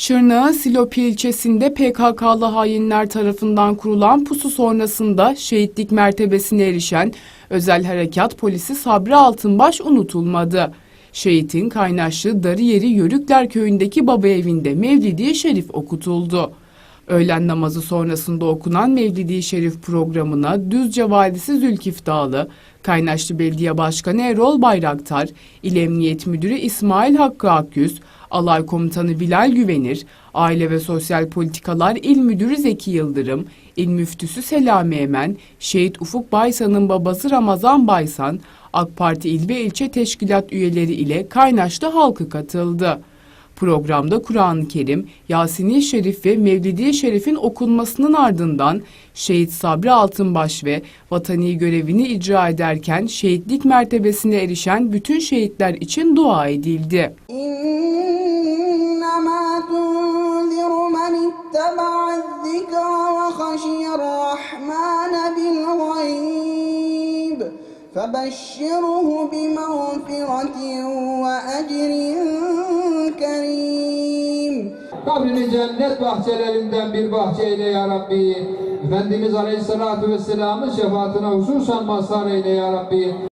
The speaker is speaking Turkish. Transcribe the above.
Şırnak'ın Silopi ilçesinde PKK'lı hainler tarafından kurulan pusu sonrasında şehitlik mertebesine erişen özel harekat polisi Sabri Altınbaş unutulmadı. Şehitin kaynaştığı Darıyeri Yörükler köyündeki baba evinde Mevlidi Şerif okutuldu. Öğlen namazı sonrasında okunan Mevlidi Şerif programına Düzce Valisi Zülkif Kaynaşlı Belediye Başkanı Erol Bayraktar, İl Emniyet Müdürü İsmail Hakkı Akyüz, Alay Komutanı Bilal Güvenir, Aile ve Sosyal Politikalar İl Müdürü Zeki Yıldırım, İl Müftüsü Selami Emen, Şehit Ufuk Baysan'ın babası Ramazan Baysan, AK Parti il ve ilçe teşkilat üyeleri ile Kaynaşlı halkı katıldı. Programda Kur'an-ı Kerim, Yasin-i Şerif ve Mevlidi Şerif'in okunmasının ardından Şehit Sabri Altınbaş ve vatani görevini icra ederken şehitlik mertebesine erişen bütün şehitler için dua edildi. إنما تنذر Kabrini cennet bahçelerinden bir bahçe eyle ya Rabbi. Efendimiz Aleyhisselatü Vesselam'ın şefaatine hususan mazhar eyle ya Rabbi.